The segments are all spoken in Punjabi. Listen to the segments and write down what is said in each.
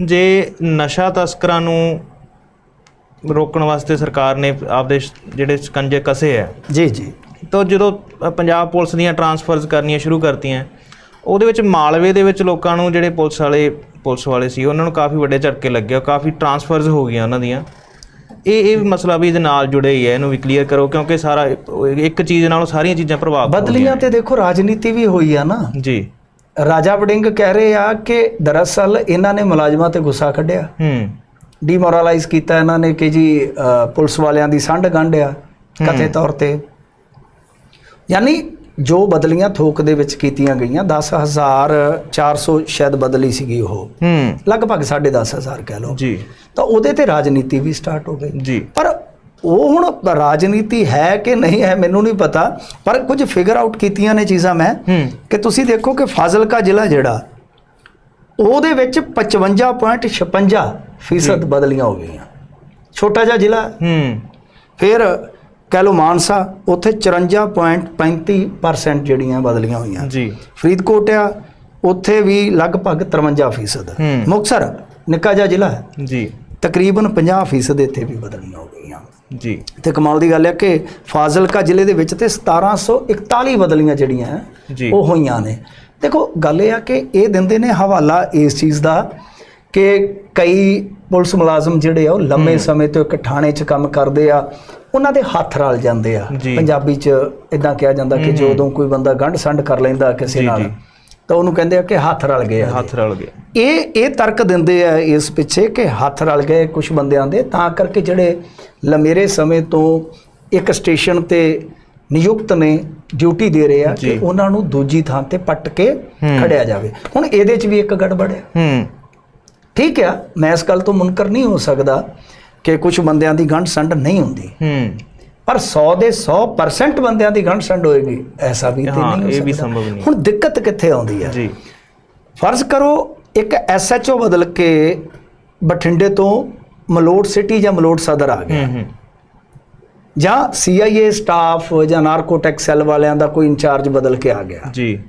ਜੇ ਨਸ਼ਾ ਤਸਕਰਾਂ ਨੂੰ ਰੋਕਣ ਵਾਸਤੇ ਸਰਕਾਰ ਨੇ ਆਪਦੇ ਜਿਹੜੇ ਸਕੰਜੇ ਕਸੇ ਹੈ ਜੀ ਜੀ। ਤਾਂ ਜਦੋਂ ਪੰਜਾਬ ਪੁਲਿਸ ਦੀਆਂ ਟਰਾਂਸਫਰਸ ਕਰਨੀਆਂ ਸ਼ੁਰੂ ਕਰਤੀਆਂ ਉਹਦੇ ਵਿੱਚ ਮਾਲਵੇ ਦੇ ਵਿੱਚ ਲੋਕਾਂ ਨੂੰ ਜਿਹੜੇ ਪੁਲਿਸ ਵਾਲੇ ਪੁਲਿਸ ਵਾਲੇ ਸੀ ਉਹਨਾਂ ਨੂੰ ਕਾਫੀ ਵੱਡੇ ਝਟਕੇ ਲੱਗੇ ਕਾਫੀ ਟਰਾਂਸਫਰਸ ਹੋ ਗਈਆਂ ਉਹਨਾਂ ਦੀਆਂ। ਇਹ ਇਹ ਵੀ ਮਸਲਾ ਵੀ ਇਹਦੇ ਨਾਲ ਜੁੜੇ ਹੀ ਹੈ ਇਹਨੂੰ ਵੀ ਕਲੀਅਰ ਕਰੋ ਕਿਉਂਕਿ ਸਾਰਾ ਇੱਕ ਚੀਜ਼ ਨਾਲੋਂ ਸਾਰੀਆਂ ਚੀਜ਼ਾਂ ਪ੍ਰਭਾਵਿਤ ਹੋ ਬਦਲੀਆਂ ਤੇ ਦੇਖੋ ਰਾਜਨੀਤੀ ਵੀ ਹੋਈ ਆ ਨਾ। ਜੀ। ਰਾਜਾ ਵੜਿੰਗ ਕਹਿ ਰਹੇ ਆ ਕਿ ਦਰਅਸਲ ਇਹਨਾਂ ਨੇ ਮੁਲਾਜ਼ਮਾਂ ਤੇ ਗੁੱਸਾ ਕੱਢਿਆ। ਹੂੰ। ਡੀਮੋਰਲਾਈਜ਼ ਕੀਤਾ ਇਹਨਾਂ ਨੇ ਕਿ ਜੀ ਪੁਲਿਸ ਵਾਲਿਆਂ ਦੀ ਸੰਢ ਗੰਢਿਆ ਕਥੇ ਤੌਰ ਤੇ। ਯਾਨੀ ਜੋ ਬਦਲੀਆਂ ਥੋਕ ਦੇ ਵਿੱਚ ਕੀਤੀਆਂ ਗਈਆਂ 10400 ਸ਼ਾਇਦ ਬਦਲੀ ਸੀਗੀ ਉਹ। ਹੂੰ। ਲਗਭਗ 10500 ਕਹਿ ਲਓ। ਜੀ। ਤਾਂ ਉਹਦੇ ਤੇ ਰਾਜਨੀਤੀ ਵੀ ਸਟਾਰਟ ਹੋ ਗਈ। ਜੀ। ਪਰ ਉਹ ਹੁਣ ਰਾਜਨੀਤੀ ਹੈ ਕਿ ਨਹੀਂ ਹੈ ਮੈਨੂੰ ਨਹੀਂ ਪਤਾ ਪਰ ਕੁਝ ਫਿਗਰ ਆਊਟ ਕੀਤੀਆਂ ਨੇ ਚੀਜ਼ਾਂ ਮੈਂ ਕਿ ਤੁਸੀਂ ਦੇਖੋ ਕਿ ਫਾਜ਼ਿਲਕਾ ਜ਼ਿਲ੍ਹਾ ਜਿਹੜਾ ਉਹਦੇ ਵਿੱਚ 55.56 ਫੀਸਦ ਬਦਲੀਆਂ ਹੋ ਗਈਆਂ। ਛੋਟਾ ਜਿਹਾ ਜ਼ਿਲ੍ਹਾ। ਹੂੰ। ਫਿਰ ਕਹਿ ਲਓ ਮਾਨਸਾ ਉੱਥੇ 54.35% ਜਿਹੜੀਆਂ ਬਦਲੀਆਂ ਹੋਈਆਂ। ਜੀ। ਫਰੀਦਕੋਟ ਆ ਉੱਥੇ ਵੀ ਲਗਭਗ 53 ਫੀਸਦ। ਹੂੰ। ਮੁਕਤਸਰ ਨਿੱਕਾ ਜਿਹਾ ਜ਼ਿਲ੍ਹਾ। ਹੈ ਜੀ। ਤਕਰੀਬਨ 50 ਫੀਸਦ ਇੱਥੇ ਵੀ ਬਦਲੀਆਂ ਹੋ ਗਈਆਂ ਜੀ ਤੇ ਕਮਾਲ ਦੀ ਗੱਲ ਹੈ ਕਿ ਫਾਜ਼ਿਲਕਾ ਜ਼ਿਲ੍ਹੇ ਦੇ ਵਿੱਚ ਤੇ 1741 ਬਦਲੀਆਂ ਜਿਹੜੀਆਂ ਹੈ। ਉਹ ਹੋਈਆਂ ਨੇ ਦੇਖੋ ਗੱਲ ਇਹ ਆ ਕਿ ਇਹ ਦਿੰਦੇ ਨੇ ਹਵਾਲਾ ਇਸ ਚੀਜ਼ ਦਾ ਕਿ ਕਈ ਪੁਲਿਸ ਮੁਲਾਜ਼ਮ ਜਿਹੜੇ ਆ ਉਹ ਲੰਮੇ ਸਮੇਂ ਤੋਂ ਇੱਕ ਥਾਣੇ 'ਚ ਕੰਮ ਕਰਦੇ ਆ ਉਹਨਾਂ ਦੇ ਹੱਥ ਰਲ ਜਾਂਦੇ ਆ। ਪੰਜਾਬੀ 'ਚ ਇਦਾਂ ਕਿਹਾ ਜਾਂਦਾ ਕਿ ਜਦੋਂ ਕੋਈ ਬੰਦਾ ਗੰਢ ਸੰਢ ਕਰ ਲੈਂਦਾ ਕਿਸੇ ਨਾਲ। ਤਾਂ ਉਹਨੂੰ ਕਹਿੰਦੇ ਆ ਕਿ ਹੱਥ ਰਲ ਗਏ ਆ ਹੱਥ ਰਲ ਗਏ। ਇਹ ਇਹ ਤਰਕ ਦਿੰਦੇ ਆ ਇਸ ਪਿੱਛੇ ਕਿ ਹੱਥ ਰਲ ਗਏ ਕੁਝ ਬੰਦਿਆਂ ਦੇ ਤਾਂ ਕਰਕੇ ਜਿਹੜੇ ਲੰਮੇਰੇ ਸਮੇਂ ਤੋਂ ਇੱਕ ਸਟੇਸ਼ਨ ਤੇ ਨਿਯੁਕਤ ਨੇ ਡਿਊਟੀ ਦੇ ਰਹੇ ਆ। ਕਿ ਉਹਨਾਂ ਨੂੰ ਦੂਜੀ ਥਾਂ ਤੇ ਪੱਟ ਕੇ ਖੜਿਆ ਜਾਵੇ। ਹੁਣ ਇਹਦੇ 'ਚ ਵੀ ਇੱਕ ਗੜਬੜ ਹੈ ਹੂੰ। ਠੀਕ ਆ ਮੈਂ ਇਸ ਗੱਲ ਤੋਂ ਮੁਨਕਰ ਨਹੀਂ ਹੋ ਸਕਦਾ ਕਿ ਕੁਝ ਬੰਦਿਆਂ ਦੀ ਗੰਢ ਸੰਡ ਨਹੀਂ ਹੁੰਦੀ। ਹੂੰ। ਪਰ 100 ਦੇ 100% ਬੰਦਿਆਂ ਦੀ ਗੰਢ ਸੰਡ ਹੋਏਗੀ। ਐਸਾ ਵੀ ਤੇ ਨਹੀਂ ਹੋ ਇਹ ਵੀ। ਸੰਭਵ ਨਹੀਂ। ਹੁਣ ਦਿੱਕਤ ਕਿੱਥੇ ਆਉਂਦੀ ਹੈ? ਜੀ। ਫਰਜ਼ ਕਰੋ ਇੱਕ ਐਸਐਚਓ ਬਦਲ ਕੇ ਬਠਿੰਡੇ ਤੋਂ ਮਲੋਟ ਸਿਟੀ ਜਾਂ ਮਲੋਟ ਸਦਰ ਆ ਗਿਆ। ਜਾਂ ਸੀਆਈਏ ਸਟਾਫ ਜਾਂ ਨਾਰਕੋਟੈਕਸ ਸੈੱਲ ਵਾਲਿਆਂ ਦਾ ਕੋਈ ਇੰਚਾਰਜ ਬਦਲ ਕੇ ਆ ਗਿਆ। ਜੀ।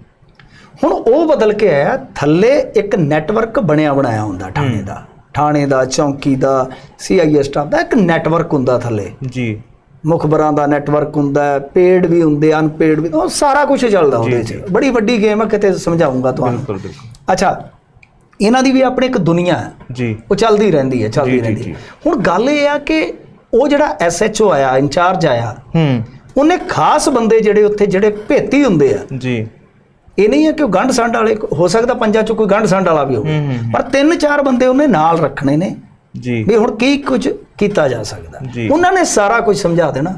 ਹੁਣ ਉਹ ਬਦਲ ਕੇ ਆਇਆ ਥੱਲੇ ਇੱਕ ਨੈਟਵਰਕ ਬਣਿਆ ਬਣਾਇਆ ਹੁੰਦਾ ਥਾਣੇ ਦਾ। ਥਾਣੇ ਦਾ ਚੌਂਕੀ ਦਾ ਸੀਆਈਏ ਸਟਾਫ ਦਾ ਇੱਕ ਨੈਟਵਰਕ ਹੁੰਦਾ ਥੱਲੇ। ਜੀ। ਮੁਖਬਰਾਂ ਦਾ ਨੈਟਵਰਕ ਹੁੰਦਾ ਹੈ ਪੇਡ ਵੀ ਹੁੰਦੇ ਅਨਪੇਡ ਵੀ ਉਹ ਸਾਰਾ ਕੁਝ ਚੱਲਦਾ ਉਹਦੇ 'ਚ ਬੜੀ ਵੱਡੀ ਗੇਮ ਹੈ ਕਿਤੇ ਸਮਝਾਉਂਗਾ ਤੁਹਾਨੂੰ। ਬਿਲਕੁਲ ਬਿਲਕੁਲ। ਅੱਛਾ ਇਹਨਾਂ ਦੀ ਵੀ ਆਪਣੀ ਇੱਕ ਦੁਨੀਆ ਹੈ। ਜੀ। ਉਹ ਚੱਲਦੀ ਰਹਿੰਦੀ ਹੈ ਚੱਲਦੀ ਰਹਿੰਦੀ। ਹੈ। ਹੁਣ ਗੱਲ ਇਹ ਆ ਕਿ ਉਹ ਜਿਹੜਾ ਐਸਐਚਓ ਆਇਆ ਇੰਚਾਰਜ ਆਇਆ ਹੂੰ। ਉਹਨੇ ਖਾਸ ਬੰਦੇ ਜਿਹੜੇ ਉੱਥੇ ਜਿਹੜੇ ਭੇਤੀ ਹੁੰਦੇ ਆ। ਜੀ। ਇਹ ਨਹੀਂ ਹੈ ਕਿ ਉਹ ਗੰਢ ਸੰਡ ਵਾਲੇ ਹੋ ਸਕਦਾ ਪੰਜਾਂ ਚ ਕੋਈ ਗੰਢ ਸੰਡ ਵਾਲਾ ਵੀ ਹੋਵੇ। ਪਰ ਤਿੰਨ ਚਾਰ ਬੰਦੇ ਉਹਨੇ ਨਾਲ ਰੱਖਣੇ ਨੇ। ਜੀ। ਵੀ ਹੁਣ ਕੀ ਕੁਝ ਕੀਤਾ ਜਾ ਸਕਦਾ। ਉਹਨਾਂ ਨੇ ਸਾਰਾ ਕੁਝ ਸਮਝਾ ਦੇਣਾ।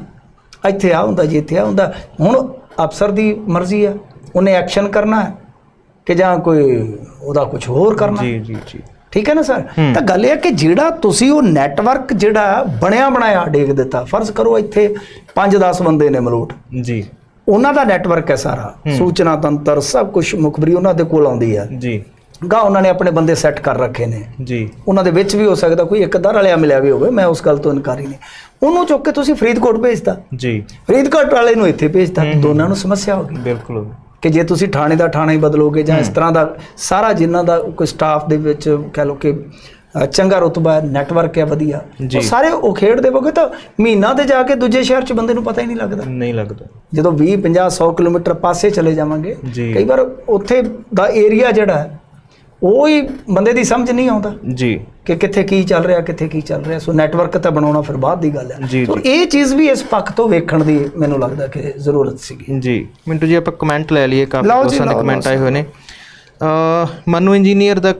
ਇੱਥੇ ਆ ਹੁੰਦਾ ਜੀ ਇੱਥੇ ਆ ਹੁੰਦਾ। ਹੁਣ ਅਫਸਰ ਦੀ ਮਰਜ਼ੀ ਆ। ਉਹਨੇ ਐਕਸ਼ਨ ਕਰਨਾ ਹੈ ਕਿ ਜਾਂ ਕੋਈ ਉਹਦਾ ਕੁਝ ਹੋਰ ਕਰਨਾ। ਜੀ ਜੀ ਜੀ। ਠੀਕ ਹੈ ਨਾ ਸਰ। ਤਾਂ ਗੱਲ ਇਹ ਹੈ ਕਿ ਜਿਹੜਾ ਤੁਸੀਂ ਉਹ ਨੈਟਵਰਕ ਜਿਹੜਾ ਬਣਿਆ ਬਣਾਇਆ ਡੇਗ ਦਿੱਤਾ। ਫਰਜ਼ ਕਰੋ ਇੱਥੇ 5-10 ਬੰਦੇ ਨੇ ਮਲੋਟ। ਜੀ। ਉਹਨਾਂ ਦਾ ਨੈਟਵਰਕ ਹੈ ਸਾਰਾ। ਸੂਚਨਾ ਤੰਤਰ ਸਭ ਕੁਝ ਮੁਖਬਰੀ ਉਹਨਾਂ ਦੇ ਕੋਲ ਆਉਂਦੀ ਹੈ। ਜੀ। ਗਾ ਉਹਨਾਂ ਨੇ ਆਪਣੇ ਬੰਦੇ ਸੈੱਟ ਕਰ ਰੱਖੇ ਨੇ। ਜੀ। ਉਹਨਾਂ ਦੇ ਵਿੱਚ ਵੀ ਹੋ ਸਕਦਾ ਕੋਈ ਇੱਕ ਦਰ ਵਾਲਿਆ ਮਿਲਿਆ ਵੀ ਹੋਵੇ ਮੈਂ ਉਸ ਗੱਲ ਤੋਂ ਇਨਕਾਰੀ ਨਹੀਂ। ਉਹਨੂੰ ਚੁੱਕ ਕੇ ਤੁਸੀਂ ਫਰੀਦਕੋਟ ਭੇਜਤਾ। ਜੀ। ਫਰੀਦਕੋਟ ਵਾਲੇ ਨੂੰ ਇੱਥੇ ਭੇਜਤਾ। ਦੋਨਾਂ ਨੂੰ ਸਮੱਸਿਆ ਹੋ ਗਈ। ਬਿਲਕੁਲ ਕਿ ਜੇ ਤੁਸੀਂ ਥਾਣੇ ਦਾ ਥਾਣਾ ਹੀ ਬਦਲੋਗੇ ਜਾਂ ਇਸ ਤਰ੍ਹਾਂ ਦਾ ਸਾਰਾ ਜਿਨ੍ਹਾਂ ਦਾ ਕੋਈ ਸਟਾਫ ਦੇ ਵਿੱਚ ਕਹਿ ਲਓ ਕਿ ਚੰਗਾ ਰੁਤਬਾ ਹੈ ਨੈਟਵਰਕ ਹੈ ਵਧੀਆ। ਉਹ ਸਾਰੇ ਉਹ ਖੇਡ ਦੇਵੋਗੇ ਤਾਂ ਮਹੀਨਾ ਤੇ ਜਾ ਕੇ ਦੂਜੇ ਸ਼ਹਿਰ 'ਚ ਬੰਦੇ ਨੂੰ ਪਤਾ ਹੀ ਨਹੀਂ ਲੱਗਦਾ। ਨਹੀਂ ਲੱਗਦਾ। ਜਦੋਂ 20 50 100 ਕਿਲੋਮੀਟਰ ਪਾਸੇ ਚਲੇ ਜਾਵਾਂਗੇ। ਕਈ ਵਾਰ ਉੱਥੇ ਦਾ ਏਰੀਆ ਜਿਹੜਾ ਹੈ ਉਹ ਹੀ ਬੰਦੇ ਦੀ ਸਮਝ ਨਹੀਂ ਆਉਂਦਾ ਜੀ। ਕਿ ਕਿੱਥੇ ਕੀ ਚੱਲ ਰਿਹਾ ਕਿੱਥੇ ਕੀ ਚੱਲ ਰਿਹਾ। ਸੋ ਨੈਟਵਰਕ ਤਾਂ ਬਣਾਉਣਾ ਫਿਰ ਬਾਅਦ ਦੀ ਗੱਲ ਹੈ। ਜੀ, ਸੋ। ਇਹ ਚੀਜ਼ ਵੀ ਇਸ ਪੱਖ ਤੋਂ ਵੇਖਣ ਦੀ ਮੈਨੂੰ ਲੱਗਦਾ ਕਿ ਜ਼ਰੂਰਤ ਸੀਗੀ। ਜੀ। ਮਿੰਟੂ ਜੀ ਆਪਾਂ ਕਮੈਂਟ ਲੈ ਲਈਏ ਕਾਫੀ ਦੋਸਤਾਂ ਦੇ ਕਮੈਂਟ ਆਏ ਹੋਏ ਨੇ। ਅ ਮਨੂ ਇੰਜੀਨੀਅਰ ਦਾ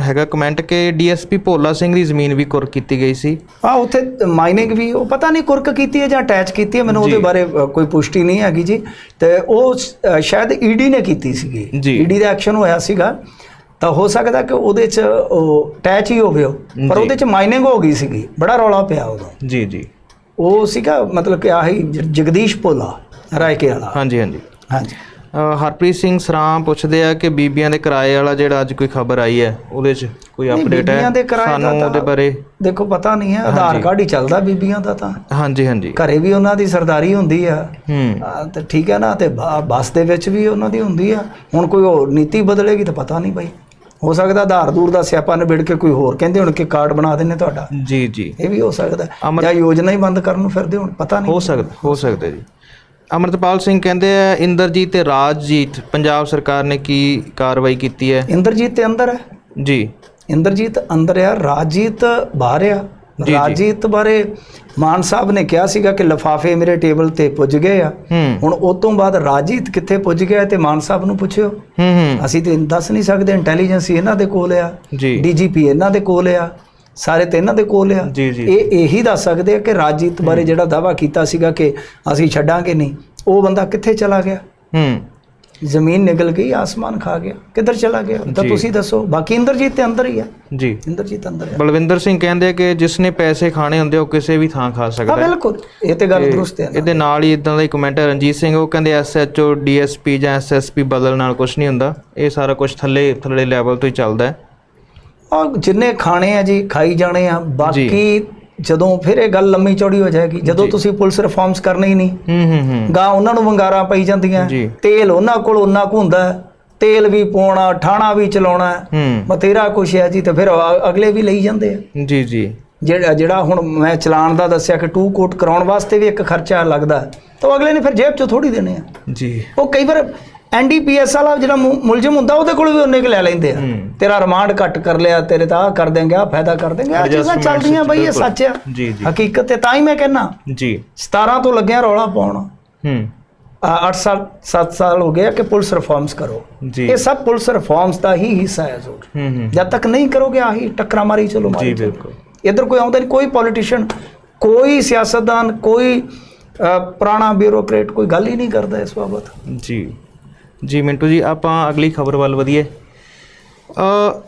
ਹੈਗਾ ਕਮੈਂਟ ਕਿ ਡੀਐਸਪੀ ਭੋਲਾ ਸਿੰਘ ਦੀ ਜ਼ਮੀਨ ਵੀ ਕੁਰ ਕੀਤੀ ਗਈ ਸੀ। ਆ ਉੱਥੇ ਮਾਈਨਿੰਗ ਵੀ ਉਹ ਪਤਾ ਨਹੀਂ ਕੁਰਕ ਕੀਤੀ ਹੈ ਜਾਂ ਅਟੈਚ ਕੀਤੀ ਹੈ ਮੈਨੂੰ ਉਹਦੇ। ਬਾਰੇ ਕੋਈ ਪੁਸ਼ਟੀ ਨਹੀਂ ਹੈਗੀ ਜੀ। ਤੇ ਉਹ ਸ਼ਾਇਦ ਈਡੀ ਨੇ ਕੀਤੀ ਸੀਗੀ। ਜੀ। ਈਡੀ ਦਾ ਐਕਸ਼ਨ ਹੋਇਆ ਸੀਗਾ। ਤਾਂ ਹੋ ਸਕਦਾ ਕਿ ਉਹਦੇ 'ਚ ਉਹ ਅਟੈਚ ਹੀ ਹੋਵੇ ਉਹ। ਪਰ। ਉਹਦੇ 'ਚ ਮਾਈਨਿੰਗ ਹੋ ਗਈ ਸੀਗੀ। ਬੜਾ ਰੌਲਾ ਪਿਆ ਉਦੋਂ। ਜੀ ਜੀ। ਉਹ ਸੀਗਾ ਮਤਲਬ ਕਿ ਆਹੀ ਜਗਦੀਸ਼ ਭੋਲਾ ਰਾਇਕੇ ਵਾਲਾ। ਹਾਂਜੀ ਹਾਂਜੀ। ਹਾਂਜੀ। ਹਰਪ੍ਰੀਤ ਸਿੰਘ ਸਰਾਂ ਪੁੱਛਦੇ ਆ ਕਿ ਬੀਬੀਆਂ ਦੇ ਕਿਰਾਏ ਵਾਲਾ ਜਿਹੜਾ ਅੱਜ ਕੋਈ ਖਬਰ ਆਈ ਹੈ ਉਹਦੇ 'ਚ ਕੋਈ ਅਪਡੇਟ ਹੈ? ਬੀਬੀਆਂ ਦੇ ਕਿਰਾਏ ਦਾ ਸਾਨੂੰ ਉਹਦੇ ਬਾਰੇ। ਦੇਖੋ ਪਤਾ ਨਹੀਂ ਹੈ। ਆਧਾਰ ਕਾਰਡ ਹੀ ਚੱਲਦਾ ਬੀਬੀਆਂ ਦਾ ਤਾਂ। ਹਾਂਜੀ ਹਾਂਜੀ। ਘਰੇ ਵੀ ਉਹਨਾਂ ਦੀ ਸਰਦਾਰੀ ਹੁੰਦੀ ਆ। ਹੂੰ। ਤੇ ਠੀਕ ਹੈ ਨਾ ਤੇ ਬੱਸ ਦੇ ਵਿੱਚ ਵੀ ਉਹਨਾਂ ਦੀ ਹੁੰਦੀ ਆ। ਹੁਣ ਕੋਈ ਹੋਰ ਨੀਤੀ ਬਦਲੇਗੀ ਤਾਂ ਪਤਾ ਨਹੀਂ ਬਈ। ਹੋ ਸਕਦਾ ਆਧਾਰ ਦੂਰ ਦਾ ਸਿਆਪਾ ਨਿਬੜ ਕੇ ਕੋਈ ਹੋਰ ਕਹਿੰਦੇ ਹੁਣ ਕਿ ਕਾਰਡ ਬਣਾ ਦਿੰਨੇ ਤੁਹਾਡਾ। ਜੀ ਜੀ। ਇਹ ਵੀ ਹੋ ਸਕਦਾ। ਜਾਂ ਯੋਜਨਾ ਹੀ ਬੰਦ ਕਰਨ ਨੂੰ ਫਿਰਦੇ ਹੁਣ ਪਤਾ ਨਹੀਂ। ਹੋ ਸਕਦਾ ਹੋ ਸਕਦਾ ਜੀ। ਅਮਰਤਪਾਲ ਸਿੰਘ ਕਹਿੰਦੇ ਆ ਇੰਦਰਜੀਤ ਤੇ ਰਾਜਜੀਤ ਪੰਜਾਬ ਸਰਕਾਰ ਨੇ ਕੀ ਕਾਰਵਾਈ ਕੀਤੀ ਹੈ? ਇੰਦਰਜੀਤ ਤੇ ਅੰਦਰ ਹੈ। ਜੀ। ਇੰਦਰਜੀਤ ਅੰਦਰ ਆ ਰਾਜੀਤ ਬਾਹਰ ਆ। ਰਾਜੀਤ ਬਾਰੇ ਮਾਨ ਸਾਹਿਬ ਨੇ ਕਿਹਾ ਸੀਗਾ ਕਿ ਲਫਾਫੇ ਮੇਰੇ ਟੇਬਲ ਤੇ ਪੁੱਜ ਗਏ ਆ। ਹੁਣ ਉਸ ਤੋਂ ਬਾਅਦ ਰਾਜੀਤ ਕਿੱਥੇ ਪੁੱਜ ਗਿਆ ਤੇ ਮਾਨ ਸਾਹਿਬ ਨੂੰ ਪੁੱਛਿਓ। ਅਸੀਂ ਤੇ ਦੱਸ ਨਹੀਂ ਸਕਦੇ ਇੰਟੈਲੀਜੈਂਸ ਇਹਨਾਂ ਦੇ ਕੋਲ ਆ। ਡੀਜੀਪੀ ਇਹਨਾਂ ਦੇ ਕੋਲ ਆ। ਸਾਰੇ ਤੇ ਇਹਨਾਂ ਦੇ ਕੋਲ ਆ। ਇਹ ਇਹੀ ਦੱਸ ਸਕਦੇ ਆ ਕਿ ਰਾਜੀਤ ਬਾਰੇ ਜਿਹੜਾ ਦਾਵਾ ਕੀਤਾ ਸੀਗਾ ਕਿ ਅਸੀਂ ਛੱਡਾਂਗੇ ਨਹੀਂ ਉਹ ਬੰਦਾ ਕਿੱਥੇ ਚਲਾ ਗਿਆ? ਹੂੰ। ਜ਼ਮੀਨ ਨਿਕਲ ਗਈ ਆਸਮਾਨ ਖਾ ਗਿਆ। ਕਿੱਧਰ ਚਲਾ ਗਿਆ? ਤਾਂ। ਤੁਸੀਂ ਦੱਸੋ ਬਾਕੀ ਇੰਦਰਜੀਤ ਤੇ ਅੰਦਰ ਹੀ ਆ। ਜੀ। ਇੰਦਰਜੀਤ ਅੰਦਰ ਆ। ਬਲਵਿੰਦਰ ਸਿੰਘ ਕਹਿੰਦੇ ਆ ਕਿ ਜਿਸ ਨੇ ਪੈਸੇ ਖਾਣੇ ਹੁੰਦੇ ਉਹ ਕਿਸੇ ਵੀ ਥਾਂ ਖਾ ਹਾਂ ਸਕਦਾ। ਹੈ ਬਿਲਕੁਲ। ਇਹ ਤੇ ਗੱਲ ਦਰੁਸਤ ਹੈ। ਇਹਦੇ ਨਾਲ ਹੀ ਇਦਾਂ ਦਾ ਹੀ ਕਮੈਂਟ ਹੈ ਰਣਜੀਤ ਸਿੰਘ ਉਹ ਕਹਿੰਦੇ ਐਸਐਚਓ ਡੀਐਸਪੀ ਜਾਂ ਐਸਐਸਪੀ ਬਦਲ ਨਾਲ ਕੁਝ ਨਹੀਂ ਹੁੰਦਾ। ਇਹ ਸਾਰਾ ਕੁਝ ਥੱਲੇ ਥੱਲੇ ਲੈਵਲ ਤੋਂ ਹੀ ਚੱਲਦਾ ਹੈ। ਆਹ ਜਿੰਨੇ ਖਾਣੇ ਆ ਜੀ ਖਾਈ ਜਾਣੇ ਆ। ਬਾਕੀ ਜਦੋਂ ਫਿਰ ਇਹ ਗੱਲ ਲੰਮੀ ਚੌੜੀ ਹੋ ਜਾਏਗੀ ਜਦੋਂ ਤੁਸੀਂ ਪੁਲਿਸ ਰਿਫਾਰਮਸ ਕਰਨੇ ਹੀ ਨਹੀਂ। ਹੂੰ ਹੂੰ ਹੂੰ। ਗਾਂ ਉਹਨਾਂ ਨੂੰ ਵੰਗਾਰਾਂ ਪਈ ਜਾਂਦੀਆਂ। ਤੇਲ ਉਹਨਾਂ ਕੋਲ ਉਹਨਾਂ ਕੁ ਹੁੰਦਾ ਤੇਲ ਵੀ ਪਾਉਣਾ ਠਾਣਾ ਵੀ ਚਲਾਉਣਾ ਬਥੇਰਾ ਕੁਛ ਹੈ ਜੀ ਤੇ ਫਿਰ ਅਗਲੇ ਵੀ ਲਈ ਜਾਂਦੇ ਆ। ਜੀ ਜੀ। ਜਿਹੜਾ ਜਿਹੜਾ ਹੁਣ ਮੈਂ ਚਲਾਨ ਦਾ ਦੱਸਿਆ ਕਿ ਟੂ ਕੋਟ ਕਰਾਉਣ ਵਾਸਤੇ ਵੀ ਇੱਕ ਖਰਚਾ ਲੱਗਦਾ ਤਾਂ ਅਗਲੇ ਨੇ ਫਿਰ ਜੇਬ ਚੋਂ ਥੋੜੀ ਦੇਣੇ ਆ। ਜੀ। ਉਹ ਕਈ ਵਾਰ ਐਨਡੀਪੀਐਸ ਵਾਲਾ ਜਿਹੜਾ ਮੁਲਜ਼ਮ ਹੁੰਦਾ ਉਹਦੇ ਕੋਲ ਵੀ ਉਹਨੇ ਕੁ ਲੈ ਲੈਂਦੇ ਆ। ਤੇਰਾ ਰਿਮਾਂਡ ਕੱਟ ਕਰ ਲਿਆ ਤੇਰੇ ਤਾਂ ਕਰ ਦੇਂਗੇ ਆ ਫਾਇਦਾ ਕਰ ਦੇਂਗੇ ਆ ਚੀਜ਼ਾਂ ਚੱਲਦੀਆਂ ਬਈ ਇਹ। ਸੱਚ ਆ। ਜੀ ਜੀ। ਹਕੀਕਤ ਤੇ ਤਾਂ ਹੀ ਮੈਂ ਕਹਿੰਨਾ। ਜੀ। 17 ਤੋਂ ਲੱਗਿਆ ਰੌਲਾ ਪਾਉਣ। ਹੂੰ। 8 ਸਾਲ 7 ਸਾਲ ਹੋ ਗਏ ਕਿ ਪੁਲਿਸ ਰਿਫਾਰਮਸ ਕਰੋ। ਜੀ। ਇਹ ਸਭ ਪੁਲਿਸ ਰਿਫਾਰਮਸ ਦਾ ਹੀ ਹਿੱਸਾ ਹੈ ਹੂੰ ਜਦ ਤੱਕ ਨਹੀਂ ਕਰੋਗੇ ਆਹੀ ਟੱਕਰਾਂ ਮਾਰੀ ਚਲੋ ਜੀ ਮਾਰੀ ਚਲੋ। ਬਿਲਕੁਲ। ਇੱਧਰ ਕੋਈ ਆਉਂਦਾ ਨਹੀਂ ਕੋਈ ਪੋਲੀਟੀਸ਼ੀਅਨ ਕੋਈ ਸਿਆਸਤਦਾਨ ਕੋਈ ਪੁਰਾਣਾ ਬਿਊਰੋਕਰੇਟ ਕੋਈ ਗੱਲ ਹੀ ਨਹੀਂ ਕਰਦਾ ਇਸ ਬਾਬਤ। ਜੀ। ਜੀ ਮਿੰਟੂ ਜੀ, ਆਪਾਂ ਅਗਲੀ ਖਬਰ ਵੱਲ ਵਧੀਏ। ਅ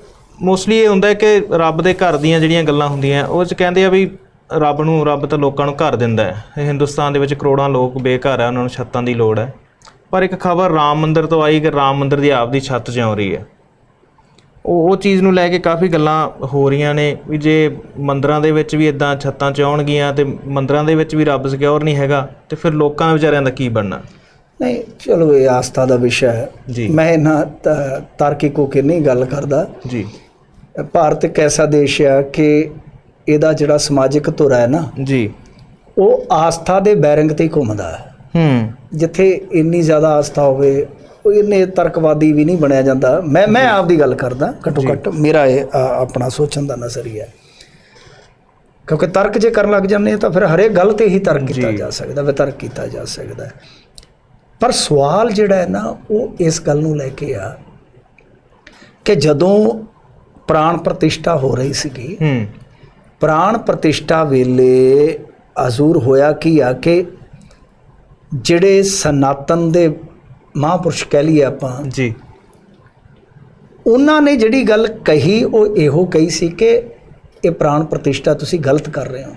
ਮੋਸਟਲੀ ਇਹ ਹੁੰਦਾ ਹੈ ਕਿ ਰੱਬ ਦੇ ਘਰ ਦੀਆਂ ਜਿਹੜੀਆਂ ਗੱਲਾਂ ਹੁੰਦੀਆਂ, ਉਹ ਚ ਕਹਿੰਦੇ ਆ ਵੀ ਰੱਬ ਨੂੰ, ਰੱਬ ਤਾਂ ਲੋਕਾਂ ਨੂੰ ਘਰ ਦਿੰਦਾ ਹੈ। ਇਹ ਹਿੰਦੁਸਤਾਨ ਦੇ ਵਿੱਚ ਕਰੋੜਾਂ ਲੋਕ ਬੇਘਰ ਆ, ਉਹਨਾਂ ਨੂੰ ਛੱਤਾਂ ਦੀ ਲੋੜ ਹੈ। ਪਰ ਇੱਕ ਖਬਰ ਰਾਮ ਮੰਦਿਰ ਤੋਂ ਆਈ ਕਿ ਰਾਮ ਮੰਦਿਰ ਦੀ ਆਪਦੀ ਛੱਤ ਜਿਉਂ ਰਹੀ ਹੈ। ਉਹ ਉਹ ਚੀਜ਼ ਨੂੰ ਲੈ ਕੇ ਕਾਫੀ ਗੱਲਾਂ ਹੋ ਰਹੀਆਂ ਨੇ ਵੀ ਜੇ ਮੰਦਰਾਂ ਦੇ ਵਿੱਚ ਵੀ ਇਦਾਂ ਛੱਤਾਂ ਚ ਆਉਣਗੀਆਂ ਤੇ ਮੰਦਰਾਂ ਦੇ ਵਿੱਚ ਵੀ ਰੱਬ ਸਿਕਿਉਰ ਨਹੀਂ ਹੈਗਾ, ਤੇ ਫਿਰ ਲੋਕਾਂ ਵਿਚਾਰਿਆਂ ਦਾ ਕੀ ਬਣਨਾ? ਨਹੀਂ ਚਲੋ ਇਹ ਆਸਥਾ ਦਾ ਵਿਸ਼ਾ ਹੈ। ਜੀ। ਮੈਂ ਇਹਨਾਂ ਤਾਰਕਿਕ ਹੋ ਕੇ ਨਹੀਂ ਗੱਲ ਕਰਦਾ। ਜੀ। ਭਾਰਤ ਇੱਕ ਐਸਾ ਦੇਸ਼ ਹੈ ਕਿ ਇਹਦਾ ਜਿਹੜਾ ਸਮਾਜਿਕ ਧੁਰਾ ਹੈ ਨਾ ਜੀ। ਉਹ ਆਸਥਾ ਦੇ ਬੈਰਿੰਗ ਤੇ ਘੁੰਮਦਾ ਹੈ। ਹੂੰ। ਜਿੱਥੇ ਇੰਨੀ ਜ਼ਿਆਦਾ ਆਸਥਾ ਹੋਵੇ ਉਹ ਇੰਨੇ ਤਰਕਵਾਦੀ ਵੀ ਨਹੀਂ ਬਣਿਆ ਜਾਂਦਾ। ਮੈਂ ਮੈਂ ਆਪ ਦੀ ਗੱਲ ਕਰਦਾ ਘੱਟੋ ਘੱਟ ਮੇਰਾ ਇਹ ਆਪਣਾ ਸੋਚਣ ਦਾ ਨਜ਼ਰੀਆ ਹੈ ਕਿਉਂਕਿ ਤਰਕ ਜੇ ਕਰਨ ਲੱਗ ਜਾਂਦੇ ਤਾਂ ਫਿਰ ਹਰੇਕ ਗੱਲ ਤੇ ਹੀ ਤਰਕ ਕੀਤਾ ਜੀ। ਜਾ ਸਕਦਾ ਵਿਤਰਕ ਕੀਤਾ ਜਾ ਸਕਦਾ ਹੈ। ਪਰ ਸਵਾਲ ਜਿਹੜਾ ਹੈ ਨਾ ਉਹ ਇਸ ਗੱਲ ਨੂੰ ਲੈ ਕੇ ਆ ਕਿ ਜਦੋਂ ਪ੍ਰਾਣ ਪ੍ਰਤਿਸ਼ਠਾ ਹੋ ਰਹੀ ਸੀਗੀ ਹੂੰ। ਪ੍ਰਾਣ ਪ੍ਰਤਿਸ਼ਠਾ ਵੇਲੇ ਹਜ਼ੂਰ ਹੋਇਆ ਕੀ ਆ ਕਿ ਜਿਹੜੇ ਸਨਾਤਨ ਦੇ ਮਹਾਂਪੁਰਸ਼ ਕਹਿ ਲਈਏ ਆਪਾਂ ਜੀ। ਉਹਨਾਂ ਨੇ ਜਿਹੜੀ ਗੱਲ ਕਹੀ ਉਹ ਇਹੋ ਕਹੀ ਸੀ ਕਿ ਇਹ ਪ੍ਰਾਣ ਪ੍ਰਤਿਸ਼ਠਾ ਤੁਸੀਂ ਗਲਤ ਕਰ ਰਹੇ ਹੋ।